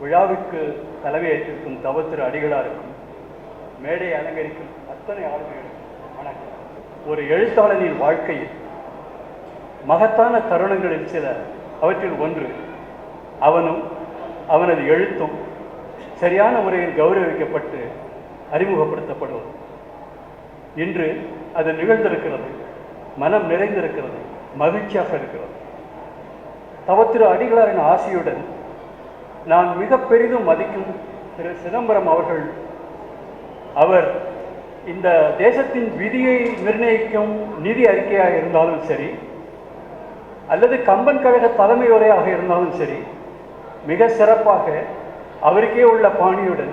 விழாவிற்கு வணக்கம் தலைமையேற்றிருக்கும் தவத்திரு அடிகளாருக்கும் மேடை அலங்கரிக்கும் அத்தனை ஆளுமைகளுக்கும் வணக்கம். ஒரு எழுத்தாளனின் வாழ்க்கையில் மகத்தான தருணங்களில் சில அவற்றில் ஒன்று அவனும் அவனது எழுத்தும் சரியான முறையில் கௌரவிக்கப்பட்டு அறிமுகப்படுத்தப்படுவது. இன்று அது நிகழ்ந்திருக்கிறது மனம் நிறைந்திருக்கிறது மகிழ்ச்சியாக இருக்கிறது. தவத்திரு அடிகளாரின் ஆசையுடன் நான் மிக பெரிதும் மதிக்கும் திரு சிதம்பரம் அவர்கள். அவர் இந்த தேசத்தின் விதியை நிர்ணயிக்கும் நிதி அறிக்கையாக இருந்தாலும் சரி அல்லது கம்பன் கழக தலைமை உரையாக இருந்தாலும் சரி மிக சிறப்பாக அவருக்கே உள்ள பாணியுடன்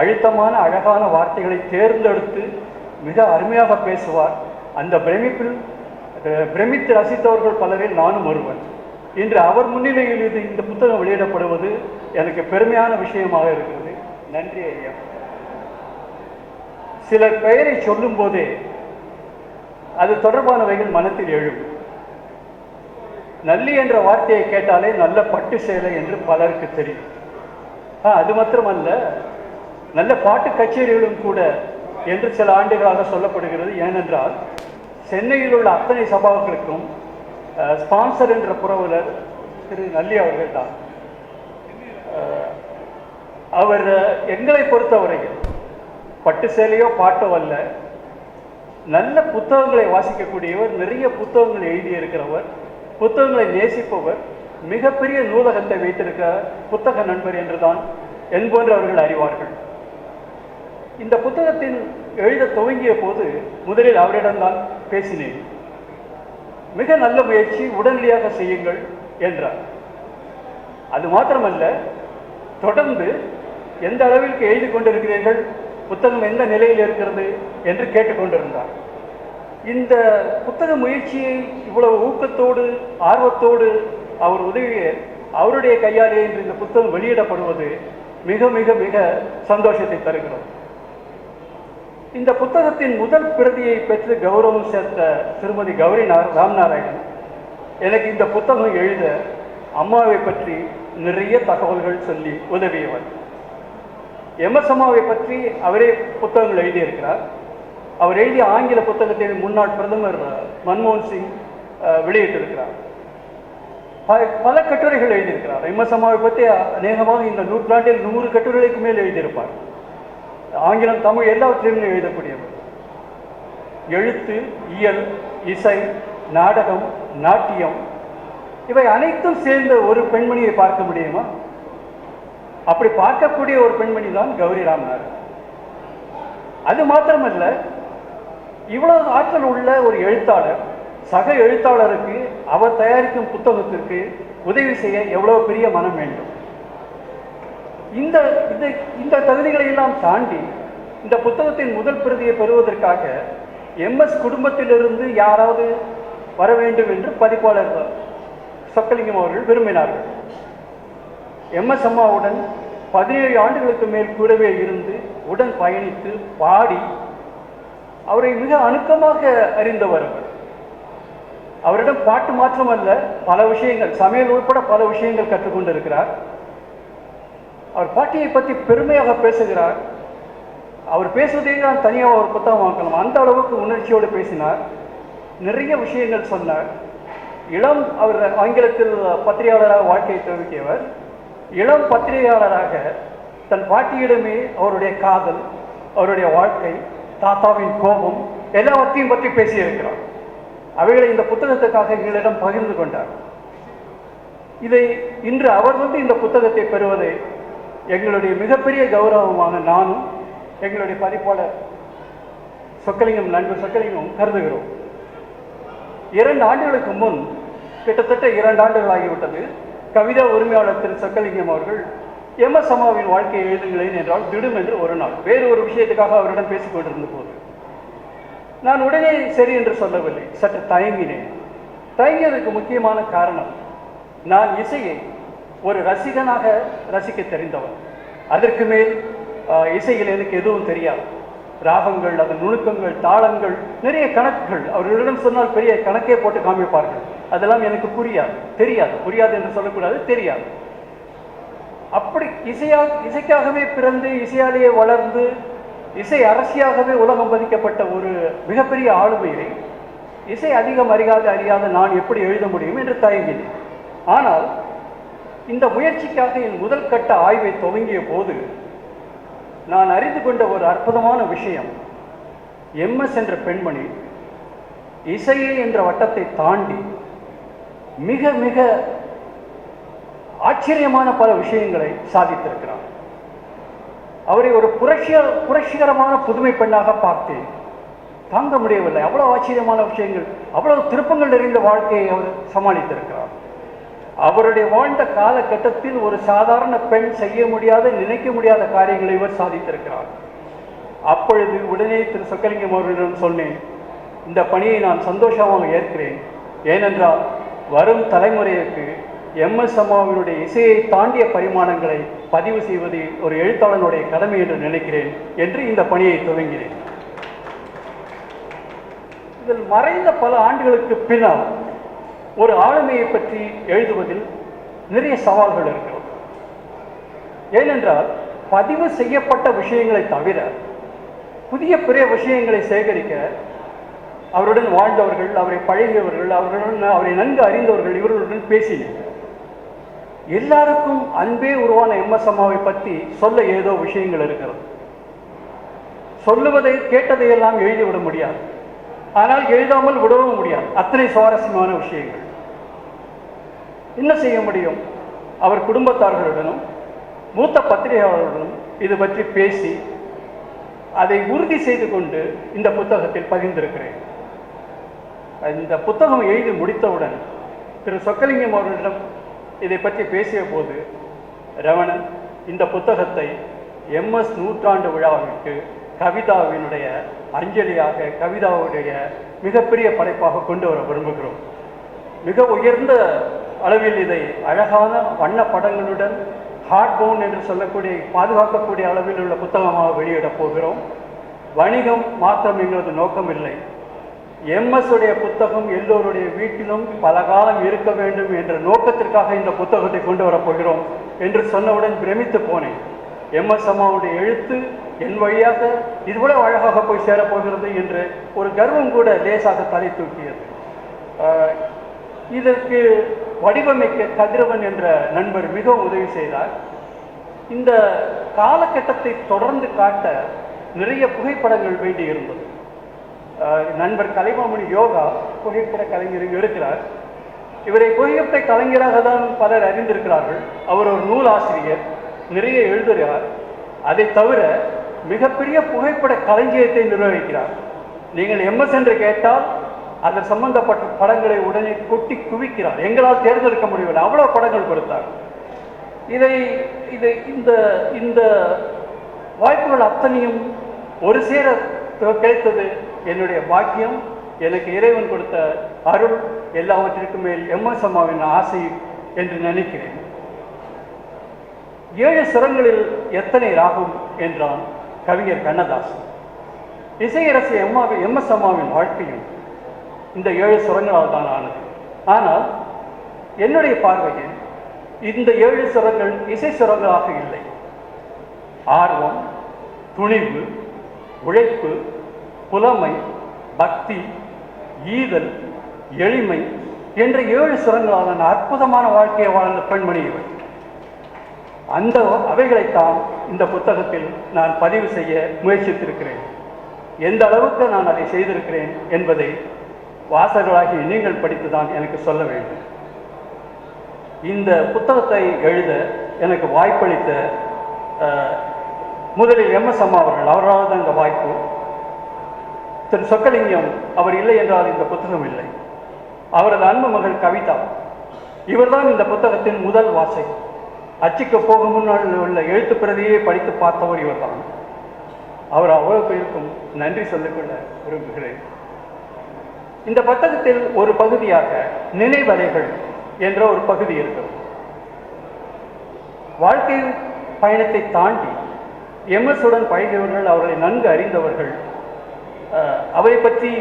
அழுத்தமான அழகான வார்த்தைகளை தேர்ந்தெடுத்து மிக அருமையாக பேசுவார். அந்த பிரமிப்பில் பிரமித்து ரசித்தவர்கள் பலரில் நானும் ஒருவன். இன்று அவர் முன்னிலையில் இது இந்த புத்தகம் வெளியிடப்படுவது எனக்கு பெருமையான விஷயமாக இருக்கிறது. நன்றி ஐயா. சிலர் பெயரை சொல்லும் போதே அது தொடர்பானவைகள் மனத்தில் எழும். நல்லி என்ற வார்த்தையை கேட்டாலே நல்ல பட்டு சேலை என்று பலருக்கு தெரியும். அது மாத்திரமல்ல நல்ல பாட்டு கச்சேரிகளும் கூட என்று சில ஆண்டுகளாக சொல்லப்படுகிறது. ஏனென்றால் சென்னையில் உள்ள அத்தனை சபாக்களுக்கும் ஸ்பான்சர் என்ற புரவலர் திரு நல்லி அவர்கள் தான். அவர் எங்களை பொறுத்தவரையில் பட்டு சேலையோ பாட்டோ அல்ல நல்ல புத்தகங்களை வாசிக்கக்கூடியவர் நிறைய புத்தகங்கள் எழுதியிருக்கிறவர் புத்தகங்களை நேசிப்பவர் மிகப்பெரிய நூலகத்தை வைத்திருக்க புத்தக நண்பர் என்றுதான் என்போன்றவர்கள் அறிவார்கள். இந்த புத்தகத்தின் எழுத துவங்கிய போது முதலில் அவரிடம்தான் பேசினேன். மிக நல்ல முயற்சி உடனடியாக செய்யுங்கள் என்றார். அது மாத்திரமல்ல தொடர்ந்து எந்த அளவிற்கு எழுதி கொண்டிருக்கிறீர்கள் புத்தகம் எந்த நிலையில் இருக்கிறது என்று கேட்டுக்கொண்டிருந்தார் இந்த புத்தக முயற்சியை இவ்வளவு ஊக்கத்தோடு ஆர்வத்தோடு அவர் உதவிய அவருடைய கையாலே இன்று இந்த புத்தகம் வெளியிடப்படுவது மிக மிக மிக சந்தோஷத்தை தருகிறது. இந்த புத்தகத்தின் முதல் பிரதியை பெற்று கௌரவம் சேர்த்த திருமதி கௌரி ராம்நாராயணன் எனக்கு இந்த புத்தகம் எழுத அம்மாவை பற்றி நிறைய தகவல்கள் சொல்லி உதவியவர். எம்எஸ் அம்மாவை பற்றி அவரே புத்தகங்கள் எழுதியிருக்கிறார். அவர் எழுதிய ஆங்கில புத்தகத்தை முன்னாள் பிரதமர் மன்மோகன் சிங் அஹ், வெளியிட்டிருக்கிறார். ப- பல கட்டுரைகள் எழுதியிருக்கிறார். எம்எஸ் அம்மாவை பற்றி அநேகமாக இந்த நூற்றாண்டில் நூறு கட்டுரைகளுக்கு மேல் எழுதியிருப்பார். ஆங்கிலம் தமிழ் எல்லாவற்றிலும் எழுதக்கூடியவர் எழுத்து இயல் இசை நாடகம் நாட்டியம் இவை அனைத்தும் சேர்ந்த ஒரு பெண்மணியை பார்க்க முடியுமா? அப்படி பார்க்கக்கூடிய ஒரு பெண்மணி தான் கௌரி ராமநாத். அது மாத்திரமல்ல இவ்வளவு ஆற்றல் உள்ள ஒரு எழுத்தாளர் சக எழுத்தாளருக்கு அவர் தயாரிக்கும் புத்தகத்திற்கு உதவி செய்ய எவ்வளவு பெரிய மனம் வேண்டும்? இந்த இந்த இந்த தகுதிகளை எல்லாம் தாண்டி இந்த புத்தகத்தின் முதல் பிரதியை பெறுவதற்காக எம்எஸ் குடும்பத்திலிருந்து யாராவது வர வேண்டும் என்று பதிப்பாளர் சொக்கலிங்கம் அவர்கள் விரும்பினார்கள். எம்எஸ் அம்மாவுடன் பதினேழு ஆண்டுகளுக்கு மேல் கூடவே இருந்து உடன் பயணித்து பாடி அவரை மிக அணுக்கமாக அறிந்தவர் அவரிடம் பாட்டு மாத்திரமல்ல பல விஷயங்கள் சமையல் உட்பட பல விஷயங்கள் கற்றுக்கொண்டிருக்கிறார். அவர் பாட்டியை பற்றி பெருமையாக பேசுகிறார். அவர் பேசுவதே நான் தனியாக ஒரு புத்தகம் வாங்கலாம் அந்த அளவுக்கு உணர்ச்சியோடு பேசினார். நிறைய விஷயங்கள் சொன்னார். இளம் அவர் ஆங்கிலத்தில் பத்திரிகையாளராக வாழ்க்கையை துவக்கியவர். இளம் பத்திரிகையாளராக தன் பாட்டியிடமே அவருடைய காதல் அவருடைய வாழ்க்கை தாத்தாவின் கோபம் எல்லாவற்றையும் பற்றி பேசியிருக்கிறார். அவைகளை இந்த புத்தகத்துக்காக எங்களிடம் பகிர்ந்து கொண்டார். இதை இன்று அவர் வந்து இந்த புத்தகத்தை பெறுவதை எங்களுடைய மிகப்பெரிய கௌரவமாக நானும் எங்களுடைய பதிப்பாளர் சொக்கலிங்கம் நண்பர் சொக்கலிங்கம் கருதுகிறோம். இரண்டு ஆண்டுகளுக்கு முன் கிட்டத்தட்ட இரண்டு ஆண்டுகள் ஆகிவிட்டது கவிதா உரிமையாளர் திரு சொக்கலிங்கம் அவர்கள் எம் எஸ் அம்மாவின் வாழ்க்கையை எழுதுங்களேன் என்றால் திடும் என்று ஒரு நாள் வேறு ஒரு விஷயத்துக்காக அவரிடம் பேசிக் கொண்டிருந்த போது. நான் உடனே சரி என்று சொல்லவில்லை சற்று தயங்கினேன். தயங்கியதற்கு முக்கியமான காரணம் நான் இசையை ஒரு ரசிகனாக ரசிக்க தெரிந்தவன் அதற்கு மேல் ஆஹ், இசையில் எனக்கு எதுவும் தெரியாது. ராகங்கள் அதன் நுணுக்கங்கள் தாளங்கள் நிறைய கணக்குகள். அவர்களிடம் சொன்னால் பெரிய கணக்கே போட்டு காமிப்பார்கள். அதெல்லாம் எனக்கு புரியாது. தெரியாது. புரியாது என்று சொல்லக்கூடாது. தெரியாது. அப்படி இசையா இசைக்காகவே பிறந்து இசையாலேயே வளர்ந்து இசை அரசியாகவே உலகம் பதிக்கப்பட்ட ஒரு மிகப்பெரிய ஆளுமையை இசை அதிகம் அறியாத அறியாத நான் எப்படி எழுத முடியும் என்று தயங்கினேன். ஆனால் இந்த முயற்சிக்காக என் முதல் கட்ட ஆய்வை துவங்கிய போது நான் அறிந்து கொண்ட ஒரு அற்புதமான விஷயம். எம்எஸ் என்ற பெண்மணி இசையே என்ற வட்டத்தை தாண்டி மிக மிக ஆச்சரியமான பல விஷயங்களை சாதித்திருக்கிறார். அவரை ஒரு புரட்சிய புரட்சிகரமான புதுமை பெண்ணாக பார்த்தேன். தாங்க முடியவில்லை. அவ்வளவு ஆச்சரியமான விஷயங்கள் அவ்வளவு திருப்பங்கள் நிறைந்த வாழ்க்கையை அவர் சமாளித்திருக்கிறார். அவருடைய வாழ்ந்த காலகட்டத்தில் ஒரு சாதாரண பெண் செய்ய முடியாத நினைக்க முடியாத காரியங்களை இவர் சாதித்திருக்கிறார். அப்பொழுது உடனே திரு சொக்கலிங்கம் அவர்களிடம் சொன்னேன் இந்த பணியை நான் சந்தோஷமாக ஏற்கிறேன். ஏனென்றால் வரும் தலைமுறைக்கு எம்எஸ் அம்மாவினுடைய இசையை தாண்டிய பரிமாணங்களை பதிவு செய்வது ஒரு எழுத்தாளனுடைய கடமை என்று நினைக்கிறேன் என்று இந்த பணியை துவங்கினேன். இதில் மறைந்த பல ஆண்டுகளுக்கு பின்னால் ஒரு ஆளுமையை பற்றி எழுதுவதில் நிறைய சவால்கள் இருக்கிறது. ஏனென்றால் பதிவு செய்யப்பட்ட விஷயங்களை தவிர புதிய பிற விஷயங்களை சேகரிக்க அவருடன் வாழ்ந்தவர்கள் அவரை பழகியவர்கள் அவர்களுடன் அவரை நன்கு அறிந்தவர்கள் இவர்களுடன் பேசினேன். எல்லாருக்கும் அன்பே உருவான எம்எஸ் அம்மாவை பற்றி சொல்ல ஏதோ விஷயங்கள் இருக்கிறது. சொல்லுவதை கேட்டதையெல்லாம் எழுதிவிட முடியாது. ஆனால் எழுதாமல் விடவும் முடியாது. அத்தனை சுவாரஸ்யமான விஷயங்கள். என்ன செய்ய முடியும்? அவர் குடும்பத்தார்களுடனும் மூத்த பத்திரிகையாளர்களுடனும் இது பற்றி பேசி அதை உறுதி செய்து கொண்டு இந்த புத்தகத்தில் பகிர்ந்திருக்கிறேன். இந்த புத்தகம் எழுதி முடித்தவுடன் திரு. சொக்கலிங்கம் அவர்களிடம் இதை பற்றி பேசிய போது ரமணன் இந்த புத்தகத்தை எம்எஸ் நூற்றாண்டு விழாவிற்கு கவிதாவினுடைய அஞ்சலியாக கவிதாவுடைய மிகப்பெரிய படைப்பாக கொண்டு வர விரும்புகிறோம். மிக உயர்ந்த அளவில் இதை அழகான வண்ண படங்களுடன் ஹார்ட் பவுன் என்று சொல்லக்கூடிய பாதுகாக்கக்கூடிய அளவில் உள்ள புத்தகமாக வெளியிடப் போகிறோம். வணிகம் மாத்திரம் எங்களது நோக்கம் இல்லை எம்எஸ் உடைய புத்தகம் எல்லோருடைய வீட்டிலும் பல காலம் இருக்க வேண்டும் என்ற நோக்கத்திற்காக இந்த புத்தகத்தை கொண்டு வரப் போகிறோம் என்று சொன்னவுடன் பிரமித்து போனேன். எம்எஸ் அம்மாவுடைய எழுத்து என் வழியாக இதுபோல அழகாக போய் சேரப்போகிறது என்று ஒரு கர்வம் கூட லேசாக தலை தூக்கியது. இதற்கு வடிவமைக்க கதிரவன் என்ற நண்பர் மிகவும் உதவி செய்தார். இந்த காலகட்டத்தை தொடர்ந்து காட்ட நிறைய புகைப்படங்கள் வேண்டியிருந்தது ஆஹ், நண்பர் கலைமாமணி யோகா புகைப்பட கலைஞர் இங்கு இருக்கிறார். இவரை புகைப்பட கலைஞராக தான் பலர் அறிந்திருக்கிறார்கள். அவர் ஒரு நூல் ஆசிரியர் நிறைய எழுதுகிறார். அதை தவிர மிகப்பெரிய புகைப்பட களஞ்சியத்தை நிர்வகிக்கிறார். நீங்கள் எம்எஸ் என்று கேட்டால் அதில் சம்பந்தப்பட்ட படங்களை உடனே கொட்டி குவிக்கிறார். எங்களால் தேர்ந்தெடுக்க முடியவில்லை. அவ்வளோ படங்கள் கொடுத்தார். இதை இதை இந்த இந்த வாய்ப்புகள் அத்தனையும் ஒரு சேர கிடைத்தது என்னுடைய பாக்கியம். எனக்கு இறைவன் கொடுத்த அருள் எல்லாவற்றிற்கும் மேல் எம்எஸ் அம்மாவின் ஆசை என்று நினைக்கிறேன். ஏழு சிரங்களில் எத்தனை ராகும் என்றான் கவிஞர் கண்ணதாசன். இசையரசி எம்மாவி எம்எஸ் அம்மாவின் வாழ்க்கையும் இந்த ஏழு சுரங்களால் தான் ஆனது. ஆனால் என்னுடைய பார்வையில் இந்த ஏழு சுரங்கள் இசை சுரங்களாக இல்லை. ஆர்வம் துணிவு உழைப்பு புலமை பக்தி ஈதல் எளிமை என்ற ஏழு சுரங்களாலான அற்புதமான வாழ்க்கையை வாழ்ந்த பெண்மணி இவர் அந்த அவைகளைத்தான் இந்த புத்தகத்தில் நான் பதிவு செய்ய முயற்சித்திருக்கிறேன். எந்த அளவுக்கு நான் அதை செய்திருக்கிறேன் என்பதை வாசகர்களாகி நீங்கள் படித்துதான் எனக்கு சொல்ல வேண்டும். இந்த புத்தகத்தை எழுத எனக்கு வாய்ப்பளித்த அஹ், முதலில் எம்எஸ் அம்மா அவர்கள் அவரால் தான் இந்த வாய்ப்பு திரு. சொக்கலிங்கம் அவர் இல்லை என்றால் இந்த புத்தகம் இல்லை. அவரது அன்பு மகள் கவிதா இவர்தான் இந்த புத்தகத்தின் முதல் வாசை அச்சுக்கு போகும் முன்னால் உள்ள எழுத்து பிரதியை படித்து பார்த்தவர் இவர்தான். அவர் அவ்வளவு பேருக்கும் நன்றி சொல்லிக்கொள்ள விரும்புகிறேன். இந்த புத்தகத்தில் ஒரு பகுதியாக நினைவலைகள் என்ற ஒரு பகுதி இருக்கிறது வாழ்க்கை பயணத்தை தாண்டி எம்எஸ் உடன் பழகியவர்கள் அவர்களை நன்கு அறிந்தவர்கள் அவரை பற்றி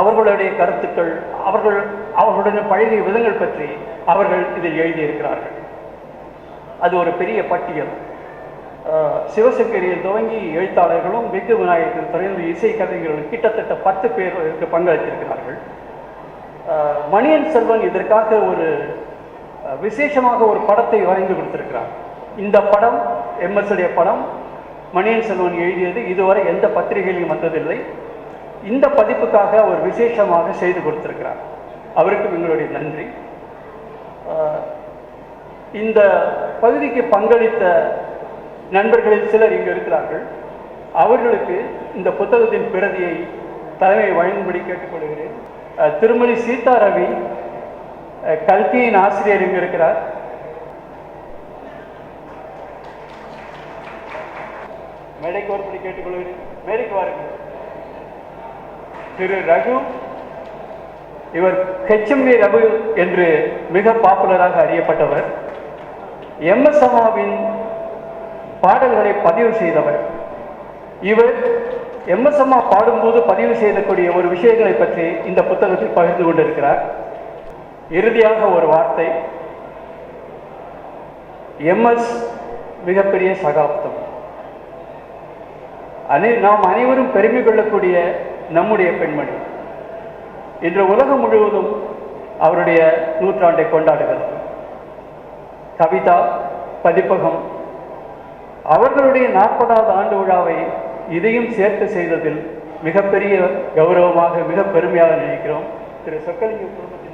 அவர்களுடைய கருத்துக்கள் அவர்கள் அவர்களுடன் பழகிய விதங்கள் பற்றி அவர்கள் இதில் எழுதியிருக்கிறார்கள். அது ஒரு பெரிய பட்டியல். சிவசங்கரியில் துவங்கி எழுத்தாளர்களும் விக்கு விநாயகத்தில் தொடர்ந்து இசை கலைஞர்களும் கிட்டத்தட்ட பத்து பேர் இதற்கு பங்களித்திருக்கிறார்கள். மணியன் செல்வன் இதற்காக ஒரு விசேஷமாக ஒரு படத்தை வரைந்து கொடுத்திருக்கிறார். இந்த படம் எம்எஸ்டைய படம் மணியன் செல்வன் எழுதியது. இதுவரை எந்த பத்திரிகையிலும் வந்ததில்லை. இந்த பதிப்புக்காக அவர் விசேஷமாக செய்து கொடுத்திருக்கிறார். அவருக்கும் எங்களுடைய நன்றி. இந்த பகுதிக்கு பங்களித்த நண்பர்களில் சிலர் இங்கு இருக்கிறார்கள். அவர்களுக்கு இந்த புத்தகத்தின் பிரதியை தலைமை வழங்கும்படி கேட்டுக்கொள்கிறேன். திருமதி சீதா ரவி கல்கியின் ஆசிரியர் இங்கு இருக்கிறார். மேடைக்கு வரும்படி கேட்டுக்கொள்கிறேன். மேடைக்கு வாருங்கள். திரு ரகு இவர் ஹெச்எம்ஏ ரகு என்று மிக பாப்புலராக அறியப்பட்டவர். எம்எஸ் அம்மாவின் பாடல்களை பதிவு செய்தவர் இவர் எம்எஸ் அம்மா பாடும்போது பதிவு செய்யக்கூடிய ஒரு விஷயங்களை பற்றி இந்த புத்தகத்தில் பகிர்ந்து கொண்டிருக்கிறார். இறுதியாக ஒரு வார்த்தை. எம்எஸ் மிகப்பெரிய சகாப்தம். அனை நாம் அனைவரும் பெருமை கொள்ளக்கூடிய நம்முடைய பெண்மணி. இன்று உலகம் முழுவதும் அவருடைய நூற்றாண்டை கொண்டாடுகிறது. கவிதா பதிப்பகம் அவர்களுடைய நாற்பதாவது ஆண்டு விழாவை இதையும் சேர்த்து செய்ததில் மிகப்பெரிய கௌரவமாக மிக பெருமையாக நினைக்கிறோம். திரு சொக்கலிங்க குடும்பத்தின்